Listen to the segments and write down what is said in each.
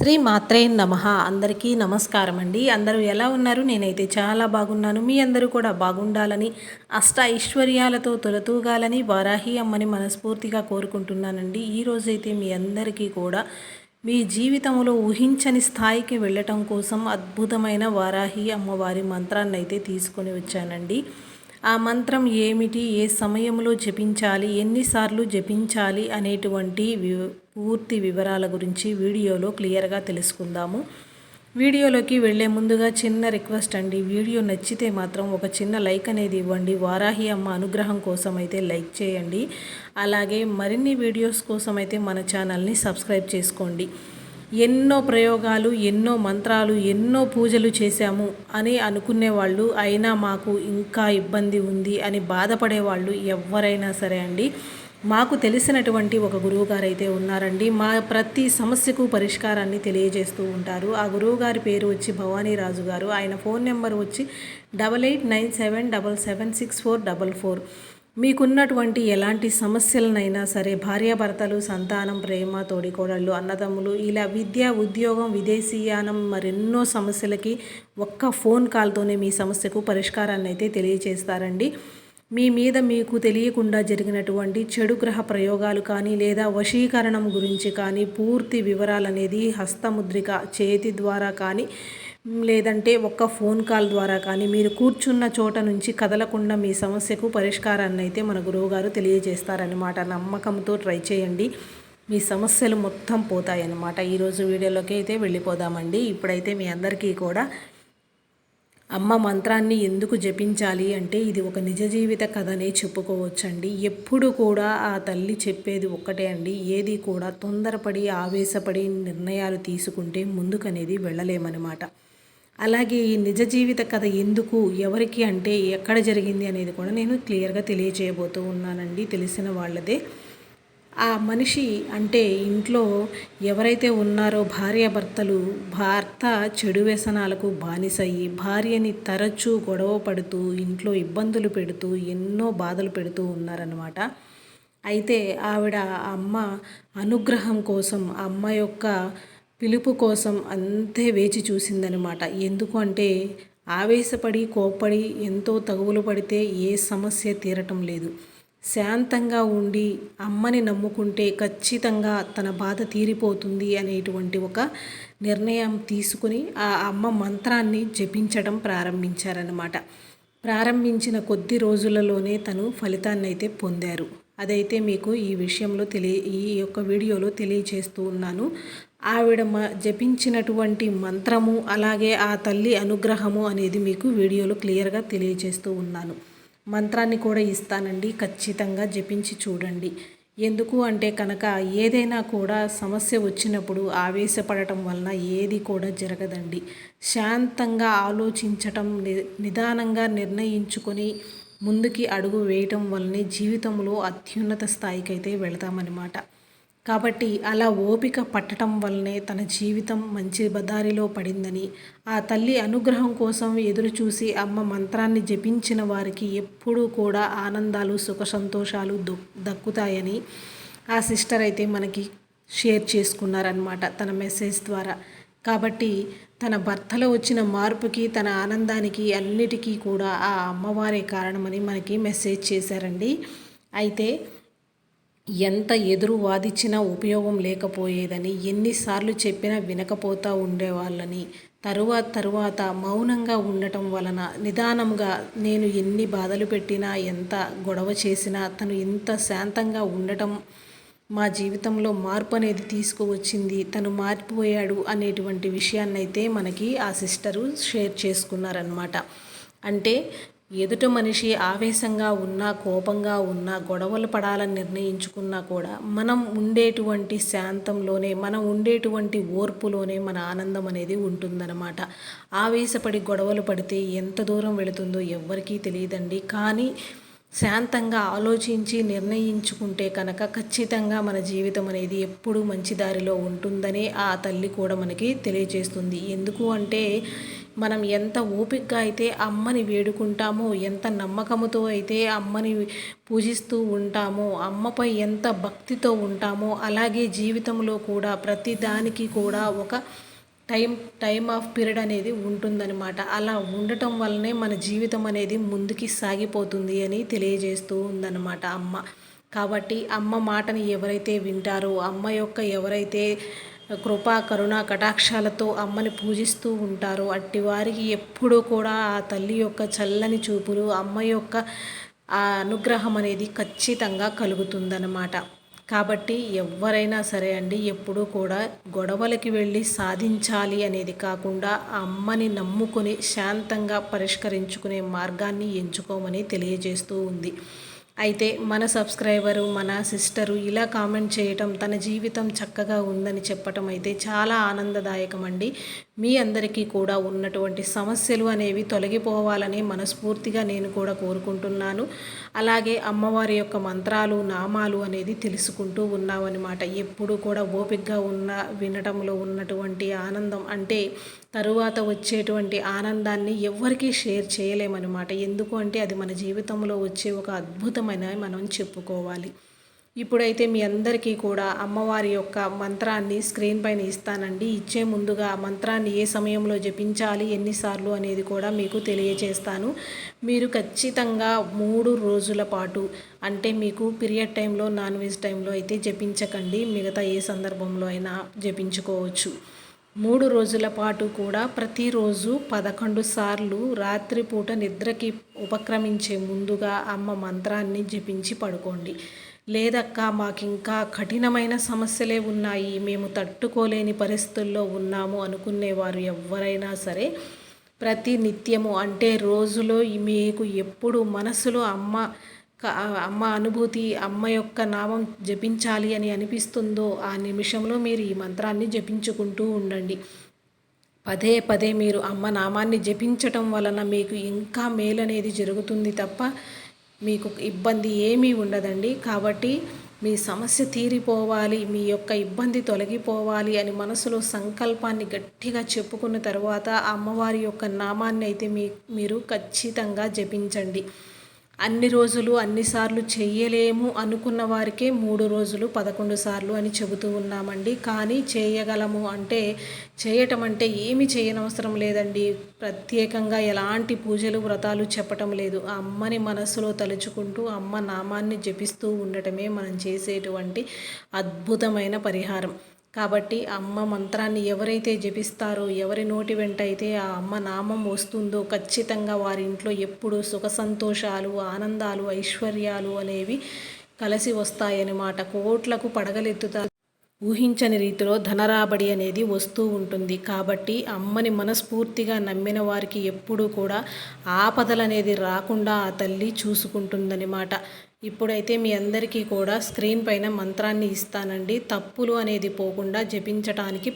శ్రీ మాత్రే నమ. అందరికీ నమస్కారం అండి అందరూ ఎలా ఉన్నారు? నేనైతే చాలా బాగున్నాను. మీ అందరూ కూడా బాగుండాలని అష్ట ఐశ్వర్యాలతో తొలతూగాలని వారాహి అమ్మని మనస్ఫూర్తిగా కోరుకుంటున్నానండి. ఈరోజైతే మీ అందరికీ కూడా మీ జీవితంలో ఊహించని స్థాయికి వెళ్ళటం కోసం అద్భుతమైన వారాహి అమ్మవారి మంత్రాన్ని అయితే తీసుకొని వచ్చానండి. ఆ మంత్రం ఏమిటి? ఏ సమయంలో జపించాలి? ఎన్నిసార్లు జపించాలి? అనేటువంటి పూర్తి వివరాల గురించి వీడియోలో క్లియర్గా తెలుసుకుందాము. వీడియోలోకి వెళ్ళే ముందుగా చిన్న రిక్వెస్ట్ అండి. వీడియో నచ్చితే మాత్రం ఒక చిన్న లైక్ అనేది ఇవ్వండి. వారాహి అమ్మ అనుగ్రహం కోసం అయితే లైక్ చేయండి. అలాగే మరిన్ని వీడియోస్ కోసం అయితే మన ఛానల్ని సబ్స్క్రైబ్ చేసుకోండి. ఎన్నో ప్రయోగాలు ఎన్నో మంత్రాలు ఎన్నో పూజలు చేశాము అని అనుకునే వాళ్ళు అయినా మాకు ఇంకా ఇబ్బంది ఉంది అని బాధపడే వాళ్ళు ఎవరైనా సరే అండి. మాకు తెలిసినటువంటి ఒక గురువు అయితే ఉన్నారండి. మా ప్రతి సమస్యకు పరిష్కారాన్ని తెలియజేస్తూ ఉంటారు. ఆ గురువు గారి పేరు వచ్చి భవానీ రాజు గారు. ఆయన ఫోన్ నెంబర్ వచ్చి double eight nine seven double seven six four double four. మీకున్నటువంటి ఎలాంటి సమస్యలనైనా సరే భార్యాభర్తలు సంతానం ప్రేమ తోడికోడళ్ళు అన్నదమ్ములు ఇలా విద్య ఉద్యోగం విదేశీయానం మరెన్నో సమస్యలకి ఒక్క ఫోన్ కాల్తోనే మీ సమస్యకు పరిష్కారాన్ని అయితే తెలియజేస్తారండి. మీ మీద మీకు తెలియకుండా జరిగినటువంటి చెడు గ్రహ ప్రయోగాలు కానీ లేదా వశీకరణం గురించి కానీ పూర్తి వివరాలనేది హస్తముద్రిక చేతి ద్వారా కానీ లేదంటే ఒక్క ఫోన్ కాల్ ద్వారా కానీ మీరు కూర్చున్న చోట నుంచి కదలకుండా మీ సమస్యకు పరిష్కారాన్ని అయితే మన గురువుగారు తెలియజేస్తారనమాట నమ్మకంతో ట్రై చేయండి. మీ సమస్యలు మొత్తం పోతాయన్నమాట. ఈరోజు వీడియోలోకి అయితే వెళ్ళిపోదామండి. ఇప్పుడైతే మీ అందరికీ కూడా అమ్మ మంత్రాన్ని ఎందుకు జపించాలి అంటే ఇది ఒక నిజ జీవిత కథనే చెప్పుకోవచ్చండి. ఎప్పుడు కూడా ఆ తల్లి చెప్పేది ఒక్కటే అండి. ఏది కూడా తొందరపడి ఆవేశపడి నిర్ణయాలు తీసుకుంటే ముందుకనేది వెళ్ళలేమన్నమాట. అలాగే ఈ నిజ జీవిత కథ ఎందుకు ఎవరికి అంటే ఎక్కడ జరిగింది అనేది కూడా నేను క్లియర్గా తెలియజేయబోతూ ఉన్నానండి. తెలిసిన వాళ్ళదే. ఆ మనిషి అంటే ఇంట్లో ఎవరైతే ఉన్నారో భార్యాభర్తలు భర్త చెడు వ్యసనాలకు బానిసయ్యి భార్యని తరచూ గొడవ పడుతూ ఇంట్లో ఇబ్బందులు పెడుతూ ఎన్నో బాధలు పెడుతూ ఉన్నారనమాట అయితే ఆవిడ అమ్మ అనుగ్రహం కోసం అమ్మ యొక్క పిలుపు కోసం అంతే వేచి చూసిందనమాట ఎందుకు అంటే ఆవేశపడి కోప్పడి ఎంతో తగువులు పడితే ఏ సమస్య తీరటం లేదు. శాంతంగా ఉండి అమ్మని నమ్ముకుంటే ఖచ్చితంగా తన బాధ తీరిపోతుంది అనేటువంటి ఒక నిర్ణయం తీసుకుని ఆ అమ్మ మంత్రాన్ని జపించడం ప్రారంభించారనమాట ప్రారంభించిన కొద్ది రోజులలోనే తను ఫలితాన్ని అయితే పొందారు. అదైతే మీకు ఈ విషయంలో తెలియ ఈ యొక్క వీడియోలో తెలియచేస్తూ ఉన్నాను. ఆవిడ మ జపించినటువంటి మంత్రము అలాగే ఆ తల్లి అనుగ్రహము అనేది మీకు వీడియోలో క్లియర్గా తెలియజేస్తూ ఉన్నాను. మంత్రాన్ని కూడా ఇస్తానండి. ఖచ్చితంగా జపించి చూడండి. ఎందుకు అంటే కనుక ఏదైనా కూడా సమస్య వచ్చినప్పుడు ఆవేశపడటం వలన ఏది కూడా జరగదండి. శాంతంగా ఆలోచించటం నిదానంగా నిర్ణయించుకొని ముందుకి అడుగు వేయటం వల్లనే జీవితంలో అత్యున్నత స్థాయికి అయితే వెళతామన్నమాట. కాబట్టి అలా ఓపిక పట్టడం వల్లనే తన జీవితం మంచి బదారిలో పడిందని ఆ తల్లి అనుగ్రహం కోసం ఎదురు చూసి అమ్మ మంత్రాన్ని జపించిన వారికి ఎప్పుడూ కూడా ఆనందాలు సుఖ సంతోషాలు దక్కుతాయని ఆ సిస్టర్ అయితే మనకి షేర్ చేసుకున్నారనమాట తన మెసేజ్ ద్వారా. కాబట్టి తన భర్తలో వచ్చిన మార్పుకి తన ఆనందానికి అన్నిటికీ కూడా ఆ అమ్మవారే కారణమని మనకి మెసేజ్ చేశారండి. అయితే ఎంత ఎదురు వాదిచ్చినా ఉపయోగం లేకపోయేదని ఎన్నిసార్లు చెప్పినా వినకపోతా ఉండేవాళ్ళని. తరువాత తరువాత మౌనంగా ఉండటం వలన నిదానంగా నేను ఎన్ని బాధలు పెట్టినా ఎంత గొడవ చేసినా తను ఇంత శాంతంగా ఉండటం మా జీవితంలో మార్పు అనేది తీసుకువచ్చింది. తను మారిపోయాడు అనేటువంటి విషయాన్నైతే మనకి ఆ సిస్టరు షేర్ చేసుకున్నారనమాట అంటే ఎదుట మనిషి ఆవేశంగా ఉన్నా కోపంగా ఉన్నా గొడవలు పడాలని నిర్ణయించుకున్నా కూడా మనం ఉండేటువంటి శాంతంలోనే మనం ఉండేటువంటి ఓర్పులోనే మన ఆనందం అనేది ఉంటుందన్నమాట. ఆవేశపడి గొడవలు పడితే ఎంత దూరం వెళుతుందో ఎవ్వరికీ తెలియదండి. కానీ శాంతంగా ఆలోచించి నిర్ణయించుకుంటే కనుక ఖచ్చితంగా మన జీవితం అనేది ఎప్పుడూ మంచి దారిలో ఉంటుందని ఆ తల్లి కూడా మనకి తెలియజేస్తుంది ఎందుకు అంటే మనం ఎంత ఓపికగా అయితే అమ్మని వేడుకుంటామో ఎంత నమ్మకముతో అయితే అమ్మని పూజిస్తూ ఉంటామో అమ్మపై ఎంత భక్తితో ఉంటామో అలాగే జీవితంలో కూడా ప్రతి దానికి కూడా ఒక టైం టైం ఆఫ్ పీరియడ్ అనేది ఉంటుందన్నమాట. అలా ఉండటం వల్లనే మన జీవితం అనేది ముందుకి సాగిపోతుంది అని తెలియజేస్తూ ఉందన్నమాట అమ్మ. కాబట్టి అమ్మ మాటని ఎవరైతే వింటారో అమ్మ యొక్క ఎవరైతే కృపా కరుణ కటాక్షాలతో అమ్మని పూజిస్తూ ఉంటారు. అట్టి వారికి ఎప్పుడూ కూడా ఆ తల్లి యొక్క చల్లని చూపులు అమ్మ యొక్క ఆ అనుగ్రహం అనేది ఖచ్చితంగా కలుగుతుందన్నమాట. కాబట్టి ఎవరైనా సరే అండి ఎప్పుడూ కూడా గొడవలకి వెళ్ళి సాధించాలి అనేది కాకుండా అమ్మని నమ్ముకొని శాంతంగా పరిష్కరించుకునే మార్గాన్ని ఎంచుకోమని తెలియజేస్తూ ఉంది. అయితే మన సబ్స్క్రైబరు మన సిస్టరు ఇలా కామెంట్ చేయటం తన జీవితం చక్కగా ఉందని చెప్పటం అయితే చాలా ఆనందదాయకం అండి మీ అందరికీ కూడా ఉన్నటువంటి సమస్యలు అనేవి తొలగిపోవాలని మనస్ఫూర్తిగా నేను కూడా కోరుకుంటున్నాను. అలాగే అమ్మవారి యొక్క మంత్రాలు నామాలు అనేది తెలుసుకుంటూ ఉన్నామన్నమాట. ఎప్పుడు కూడా ఓపికగా ఉన్న వినటంలో ఉన్నటువంటి ఆనందం అంటే తరువాత వచ్చేటువంటి ఆనందాన్ని ఎవ్వరికీ షేర్ చేయలేమన్నమాట. ఎందుకు అంటే అది మన జీవితంలో వచ్చే ఒక అద్భుతమైన మనం చెప్పుకోవాలి. ఇప్పుడైతే మీ అందరికీ కూడా అమ్మవారి యొక్క మంత్రాన్ని స్క్రీన్ పైన ఇస్తానండి. ఇచ్చే ముందుగా ఆ మంత్రాన్ని ఏ సమయంలో జపించాలి ఎన్నిసార్లు అనేది కూడా మీకు తెలియజేస్తాను మీరు ఖచ్చితంగా మూడు రోజుల పాటు అంటే మీకు పీరియడ్ టైంలో నాన్ వెజ్ టైంలో అయితే జపించకండి. మిగతా ఏ సందర్భంలో అయినా జపించుకోవచ్చు. మూడు రోజుల పాటు కూడా ప్రతిరోజు పదకొండు సార్లు రాత్రిపూట నిద్రకి ఉపక్రమించే ముందుగా అమ్మ మంత్రాన్ని జపించి పడుకోండి. లేదక్క మాకు ఇంకా కఠినమైన సమస్యలే ఉన్నాయి. మేము తట్టుకోలేని పరిస్థితుల్లో ఉన్నాము అనుకునేవారు ఎవరైనా సరే. ప్రతి నిత్యము అంటే రోజులో మీకు ఎప్పుడు మనసులో అమ్మ అమ్మ అనుభూతి అమ్మ యొక్క నామం జపించాలి అని అనిపిస్తుందో ఆ నిమిషంలో మీరు ఈ మంత్రాన్ని జపించుకుంటూ ఉండండి. పదే పదే మీరు అమ్మ నామాన్ని జపించటం వలన మీకు ఇంకా మేలు అనేది జరుగుతుంది తప్ప మీకు ఇబ్బంది ఏమీ ఉండదండి. కాబట్టి మీ సమస్య తీరిపోవాలి మీ యొక్క ఇబ్బంది తొలగిపోవాలి అని మనసులో సంకల్పాన్ని గట్టిగా చెప్పుకున్న తర్వాత అమ్మవారి యొక్క నామాన్ని అయితే మీ మీరు ఖచ్చితంగా జపించండి. అన్ని రోజులు అన్నిసార్లు చెయ్యలేము అనుకున్న వారికే మూడు రోజులు పదకొండు సార్లు అని చెబుతూ ఉన్నామండి. కానీ చేయగలము అంటే చేయటం అంటే ఏమి చేయనవసరం లేదండి. ప్రత్యేకంగా ఎలాంటి పూజలు వ్రతాలు చెప్పటం లేదు. ఆ అమ్మని మనస్సులో తలుచుకుంటూ అమ్మ నామాన్ని జపిస్తూ ఉండటమే మనం చేసేటువంటి అద్భుతమైన పరిహారం. కాబట్టి అమ్మ మంత్రాన్ని ఎవరైతే జపిస్తారో ఎవరి నోటి వెంట అయితే ఆ అమ్మ నామం వస్తుందో ఖచ్చితంగా వారి ఇంట్లో ఎప్పుడు సుఖ సంతోషాలు ఆనందాలు ఐశ్వర్యాలు అనేవి కలిసి వస్తాయన్నమాట. కోట్లకు పడగలెత్తుతారు ఊహించని రీతిలో ధనరాబడి అనేది వస్తూ ఉంటుంది. కాబట్టి అమ్మని మనస్ఫూర్తిగా నమ్మిన వారికి ఎప్పుడూ కూడా ఆపదలనేది రాకుండా ఆ తల్లి చూసుకుంటుందన్నమాట. ఇప్పుడైతే మీ అందరికీ కూడా స్క్రీన్ పైన మంత్రాన్ని ఇస్తానండి. తప్పులు అనేది పోకుండా జపించటానికి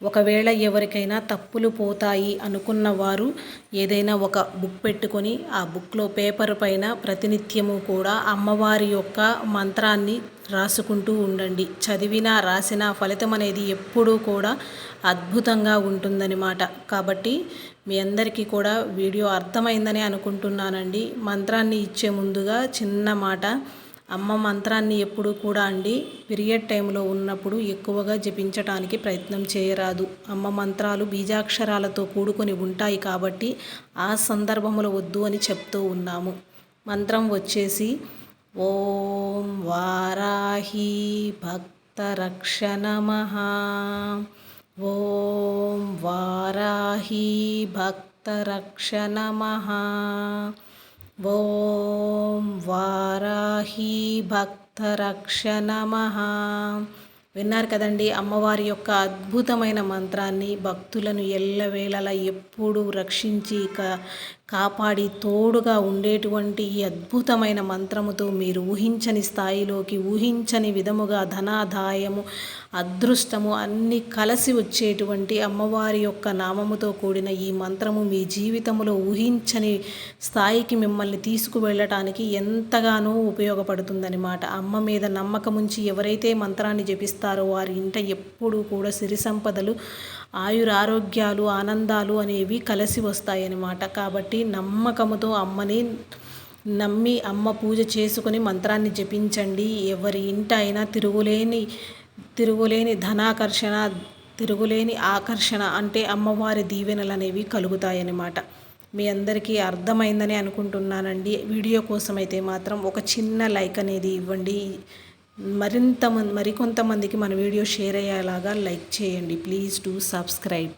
ఒకవేళ ఎవరికైనా తప్పులు పోతాయి అనుకున్న వారు ఏదైనా ఒక బుక్ పెట్టుకొని ఆ బుక్లో పేపర్ పైన ప్రతినిత్యము కూడా అమ్మవారి యొక్క మంత్రాన్ని రాసుకుంటూ ఉండండి. చదివినా రాసిన ఫలితం అనేది ఎప్పుడూ కూడా అద్భుతంగా ఉంటుందన్నమాట. కాబట్టి మీ అందరికీ కూడా వీడియో అర్థమైందని అనుకుంటున్నానండి. మంత్రాన్ని ఇచ్చే ముందుగా చిన్న మాట అమ్మ మంత్రాన్ని ఎప్పుడు కూడా అండి. పీరియడ్ టైంలో ఉన్నప్పుడు ఎక్కువగా జపించటానికి ప్రయత్నం చేయరాదు. అమ్మ మంత్రాలు బీజాక్షరాలతో కూడుకొని ఉంటాయి కాబట్టి ఆ సందర్భములో వద్దు అని చెప్తూ ఉన్నాము. మంత్రం వచ్చేసి ఓం వారాహి భక్తరక్ష నమ ఓం వారాహి భక్తరక్ష నమ ఓం వారాహి భక్తరక్ష నమ విన్నారు కదండి అమ్మవారి యొక్క అద్భుతమైన మంత్రాన్ని భక్తులను ఎల్లవేళలా ఎప్పుడూ రక్షించి కాపాడి తోడుగా ఉండేటువంటి ఈ అద్భుతమైన మంత్రముతో మీరు ఊహించని స్థాయిలోకి ఊహించని విధముగా ధనాదాయము అదృష్టము అన్నీ కలిసి వచ్చేటువంటి అమ్మవారి యొక్క నామముతో కూడిన ఈ మంత్రము మీ జీవితంలో ఊహించని స్థాయికి మిమ్మల్ని తీసుకువెళ్ళటానికి ఎంతగానో ఉపయోగపడుతుందన్నమాట అమ్మ మీద నమ్మకం ఉంచి ఎవరైతే మంత్రాన్ని జపిస్తారో వారి ఇంట ఎప్పుడూ కూడా సిరి సంపదలు ఆయురారోగ్యాలు ఆనందాలు అనేవి కలిసి వస్తాయన్నమాట. కాబట్టి నమ్మకముతో అమ్మని నమ్మి అమ్మ పూజ చేసుకుని మంత్రాన్ని జపించండి. ఎవరి ఇంట అయినా తిరుగులేని తిరుగులేని ధనాకర్షణ తిరుగులేని ఆకర్షణ అంటే అమ్మవారి దీవెనలు అనేవి కలుగుతాయన్నమాట. మీ అందరికీ అర్థమైందని అనుకుంటున్నానండి. వీడియో కోసం అయితే మాత్రం ఒక చిన్న లైక్ అనేది ఇవ్వండి. మరింత మరికొంతమందికి మన వీడియో షేర్ అయ్యేలాగా లైక్ చేయండి. Please to subscribe.